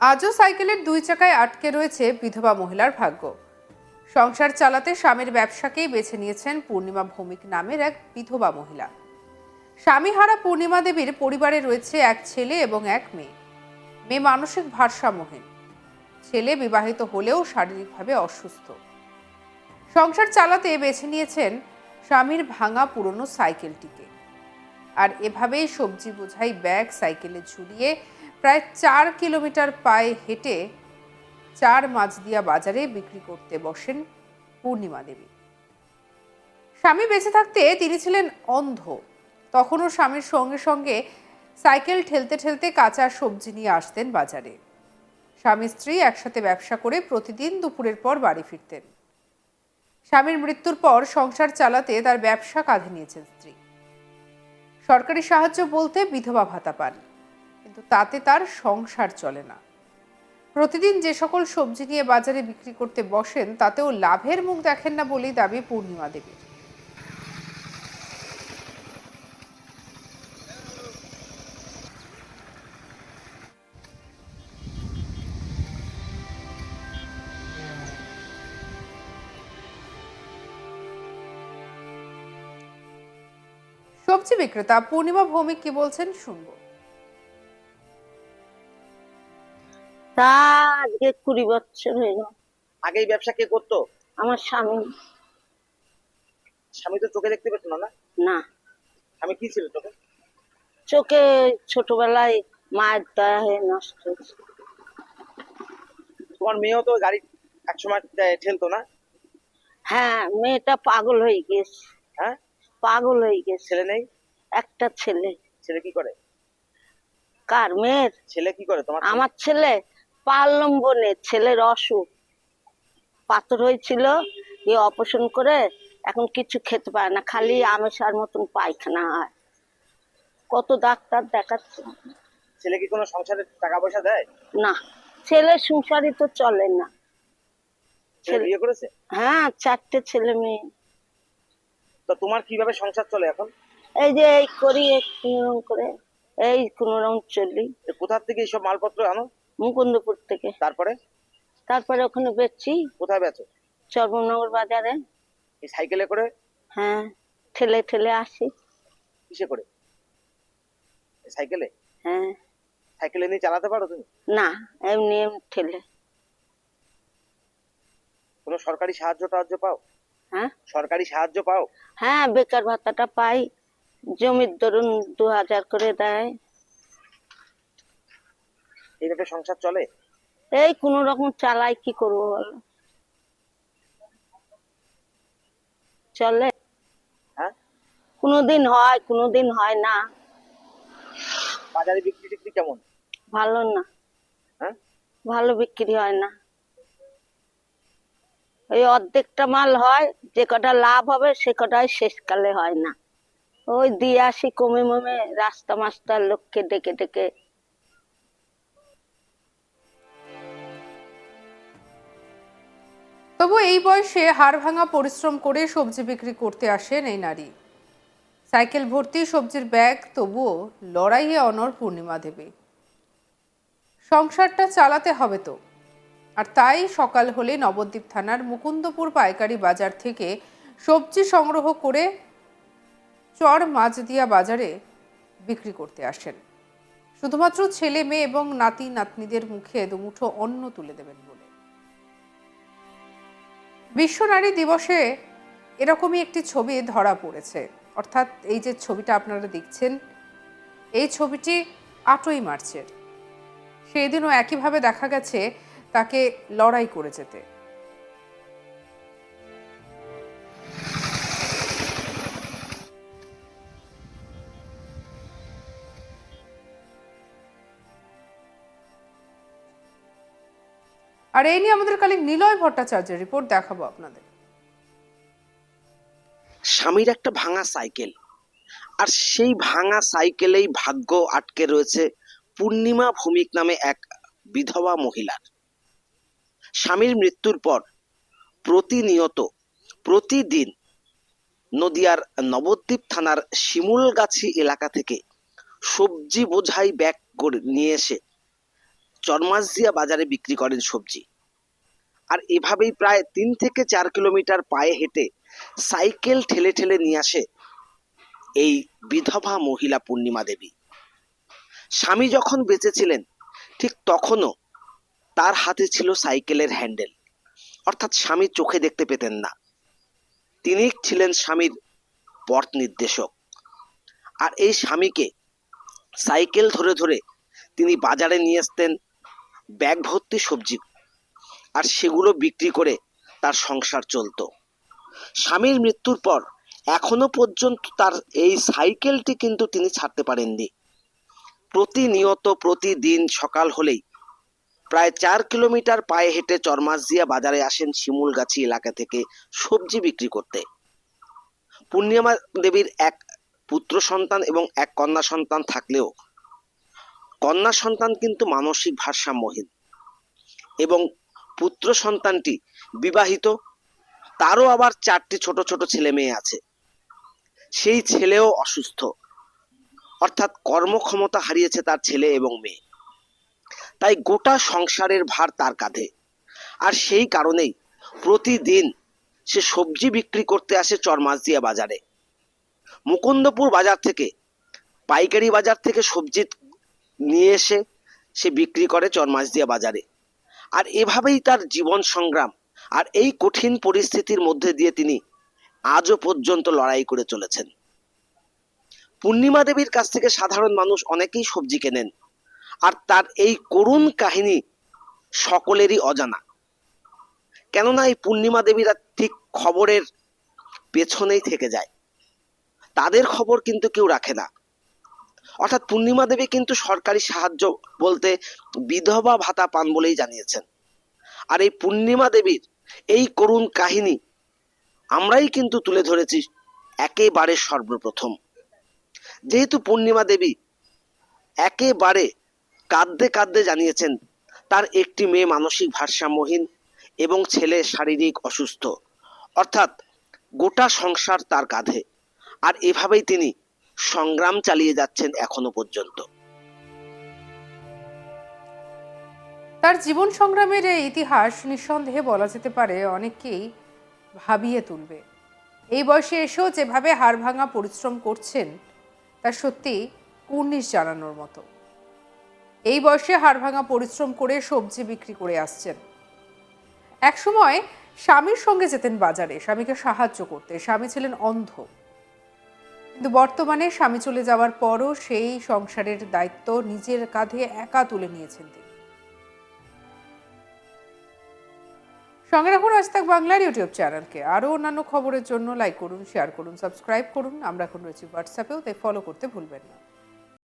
আজও সাইকেলের দুই চাকায় আটকে রয়েছে বিধবা মহিলার ভাগ্য। সংসার চালাতে স্বামীর ব্যবসাকেই বেছে নিয়েছেন পূর্ণিমা ভৌমিক নামের এক বিধবা মহিলা। স্বামীহারা পূর্ণিমা দেবীর পরিবারে রয়েছে এক ছেলে এবং এক মেয়ে। মেয়ে মানসিক ভারসাম্যহীন। ছেলে বিবাহিত হলেও শারীরিকভাবে অসুস্থ। সংসার চালাতে বেছে নিয়েছেন স্বামীর ভাঙা পুরনো সাইকেলটিকে। আর এভাবেই সবজি বোঝাই ব্যাগ সাইকেলে ঝুলিয়ে প্রায় চার কিলোমিটার পায়ে হেঁটে চার মাঝদিয়া বাজারে বিক্রি করতে বসেন পূর্ণিমা দেবী। স্বামী বেঁচে থাকতে তিনি ছিলেন অন্ধ। তখনও স্বামীর সঙ্গে সঙ্গে সাইকেল ঠেলতে ঠেলতে কাঁচা সবজি নিয়ে আসতেন বাজারে। স্বামী স্ত্রী একসাথে ব্যবসা করে প্রতিদিন দুপুরের পর বাড়ি ফিরতেন। স্বামীর মৃত্যুর পর সংসার চালাতে তার ব্যবসা কাঁধে নিয়েছেন স্ত্রী। সরকারি সাহায্য বলতে বিধবা ভাতা পান। কিন্তু তাতে তার সংসার চলে না। প্রতিদিন যে সকল সবজি নিয়ে বাজারে বিক্রি করতে বসেন, তাতেও লাভের মুখ দেখেন না বলেই দাবি পূর্ণিমা দেবীর। সবজি বিক্রেতা পূর্ণিমা ভৌমিক কি বলছেন শুনব। তা আজকে কুড়ি বছর হয়ে গেল। আগে এই ব্যবসা কে করতো? আমার স্বামী। স্বামী তো চোখে দেখতে পেত না না? স্বামী কি ছিল চোখে? চোখে ছোটবেলায় মায়ের দয়া হয়ে নষ্ট হয়েছে। তোমার মেয়েও তো গাড়ি একসময় ঠেলতো না? হ্যাঁ মেয়েটা পাগল হয়ে গেছে হ্যাঁ? পাগল হয়ে গেছে ছেলে নেই? একটা ছেলে। ছেলে কি করে? কার মেয়ের? ছেলে কি করে তোমার? আমার ছেলে পারলম বনে ছেলের অসুখ। পাথর হয়েছিল এ অপারেশন করে এখন কিছু খেতে পারে না খালি আমেশার মতন পায়খানা হয়। কত ডাক্তার দেখাচ্ছে। ছেলে কি কোনো সংসারে টাকা পয়সা দেয়? না ছেলে সংসারই তো চলে না। ছেলে বিয়ে করেছে? হ্যাঁ চারটে ছেলে মেয়ে। তো তোমার কীভাবে সংসার চলে এখন? এই যে এই করি এই কোনোরকম করে এই কোনোরকম চলি। কোথা থেকে এইসব মালপত্র আনো? মুকুন্দপুর থেকে। তারপরে? তারপরে ওখানে বেচছি। কোথায় বেচো? চর্মনগর বাজারে। এই সাইকেলে করে? হ্যাঁ ঠেলে ঠেলে আসি। কিসে করে? সাইকেলে? হ্যাঁ। সাইকেলে নিয়ে চালাতে পারো তুমি? না এমনি এমনি ঠেলে। কোনো সরকারি সাহায্য টাহায্য পাও? হ্যাঁ? সরকারি সাহায্য পাও? হ্যাঁ বেকার ভাতাটা পাই। জমির ধরুন দু হাজার করে দেয়। এইভাবে সংসার চলে? এই কোনো রকম চালাই কি করব বলো? চলে। হ্যাঁ? কোনোদিন হয় কোনোদিন হয় না। বাজারে বিক্রি টিক্রি কেমন? ভালো না। হ্যাঁ? ভালো বিক্রি হয় না। ওই অর্ধেকটা মাল হয় যে কটা লাভ হবে সে কটাই শেষকালে হয় না। ওই দিয়ে আসি কমে মমে রাস্তা মাস্টার লোককে ডেকে ডেকে তবু এই বয়সে হাড় ভাঙা পরিশ্রম করে সবজি বিক্রি করতে আসেন এই নারী। সাইকেল ভর্তি, সবজির ব্যাগ, তবুও লড়াইয়ে অনর পূর্ণিমা দেবী। সংসারটা চালাতে হবে তো। আর তাই সকাল হলে নবদ্বীপ থানার মুকুন্দপুর পাইকারি বাজার থেকে সবজি সংগ্রহ করে চর মাঝদিয়া বাজারে বিক্রি করতে আসেন। শুধুমাত্র ছেলে, মেয়ে এবং নাতি, নাতনিদের মুখে দুমুঠো অন্ন তুলে দেবেন বলে। বিশ্ব নারী দিবসে এরকমই একটি ছবি ধরা পড়েছে। অর্থাৎ এই যে ছবিটা আপনারা দেখছেন, এই ছবিটি আটই মার্চের। সেই দিনও একইভাবে দেখা গেছে তাকে লড়াই করে যেতে। আর এই নিয়ে আমাদের কালি নিলয় ভট্টাচার্যের রিপোর্ট দেখাবো আপনাদের। স্বামীর একটা ভাঙা সাইকেল আর সেই ভাঙা সাইকেলেই ভাগ্য আটকে রয়েছে পূর্ণিমা ভৌমিক নামে এক বিধবা মহিলার। স্বামীর মৃত্যুর পর প্রতিনিয়ত, প্রতিদিন নদিয়ার নবদ্বীপ থানার শিমুলগাছি এলাকা থেকে সবজি বোঝাই ব্যাগ করে নিয়ে এসে চরমাসজিয়া বাজারে বিক্রি করেন সবজি। আর এভাবেই প্রায় তিন থেকে চার কিলোমিটার পায়ে হেঁটে সাইকেল ঠেলে ঠেলে নিয়ে আসে এই বিধবা মহিলা পূর্ণিমা দেবী। স্বামী যখন বেঁচে ছিলেন ঠিক তখনও তার হাতে ছিল সাইকেলের হ্যান্ডেল। অর্থাৎ স্বামী চোখে দেখতে পেতেন না। তিনি ছিলেন স্বামীর পথ নির্দেশক। আর এই স্বামীকে সাইকেল ধরে ধরে তিনি বাজারে নিয়ে আসতেন ব্যাগ ভর্তি সবজি আর সেগুলো বিক্রি করে তার সংসার চলতো। স্বামীর মৃত্যুর পর এখনও পর্যন্ত তার এই সাইকেলটি কিন্তু তিনি ছাড়তে পারেননি। প্রতিনিয়ত প্রতিদিন সকাল হলেই প্রায় চার কিলোমিটার পায়ে হেঁটে চরমাসজিয়া বাজারে আসেন শিমুলগাছি এলাকা থেকে সবজি বিক্রি করতে। পূর্ণিমা দেবীর এক পুত্র সন্তান এবং এক কন্যা সন্তান থাকলেও কন্যা সন্তান কিন্তু মানসিক ভারসাম্যহীন। এবং পুত্র সন্তানটি বিবাহিত, তারও আবার চারটি ছোট ছোট ছেলে মেয়ে আছে। সেই ছেলেও অসুস্থ। অর্থাৎ কর্মক্ষমতা হারিয়েছে তার ছেলে এবং মেয়ে। তাই গোটা সংসারের ভার তার কাঁধে। আর সেই কারণেই প্রতিদিন সে সবজি বিক্রি করতে আসে চরমাসদিয়া বাজারে। মুকুন্দপুর বাজার থেকে, পাইকারি বাজার থেকে সবজি নিয়ে এসে সে বিক্রি করে চরমাসদিয়া বাজারে। আর এভাবেই তার জীবন সংগ্রাম আর এই কঠিন পরিস্থিতির মধ্যে দিয়ে তিনি আজও পর্যন্ত লড়াই করে চলেছেন। পূর্ণিমা দেবীর কাছ থেকে সাধারণ মানুষ অনেকেই সবজি কেনেন আর তার এই করুণ কাহিনী সকলেরই অজানা। কেননা এই পূর্ণিমা দেবীরা ঠিক খবরের পেছনেই থেকে যায়। তাদের খবর কিন্তু কেউ রাখে না। অর্থাৎ পূর্ণিমা দেবী কিন্তু সরকারি সাহায্য বলতে বিধবা ভাতা পান বলেই জানিয়েছেন। আর এই পূর্ণিমা দেবীর এই করুণ কাহিনী আমরাই কিন্তু তুলে ধরেছি একেবারে সর্বপ্রথম। যেহেতু পূর্ণিমা দেবী একেবারে কাঁদতে কাঁদতে জানিয়েছেন, তার একটি মেয়ে মানসিক ভারসাম্যহীন এবং ছেলে শারীরিক অসুস্থ। অর্থাৎ গোটা সংসার তার কাঁধে। আর এভাবেই তিনি সংগ্রাম চালিয়ে যাচ্ছেন এখনও পর্যন্ত। তার জীবন সংগ্রামের ইতিহাস নিঃসন্দেহে বলা যেতে পারে অনেককেই ভাবিয়ে তুলবে। এই বয়সে এসেও যেভাবে হাড় ভাঙা পরিশ্রম করছেন, তা সত্যি কুর্নিশ জানানোর মতো। এই বয়সে হাড় ভাঙা পরিশ্রম করে সবজি বিক্রি করে আসছেন। একসময় স্বামীর সঙ্গে যেতেন বাজারে, স্বামীকে সাহায্য করতে। স্বামী ছিলেন অন্ধ। কিন্তু বর্তমানে স্বামী চলে যাওয়ার পরও সেই সংসারের দায়িত্ব নিজের কাঁধে একা তুলে নিয়েছেন তিনি। সঙ্গে রাখুন আজ তাক বাংলার ইউটিউব চ্যানেলকে। আরও অন্যান্য খবরের জন্য লাইক করুন শেয়ার করুন সাবস্ক্রাইব করুন। আমরা এখন রয়েছি হোয়াটসঅ্যাপেও তাই ফলো করতে ভুলবেন না।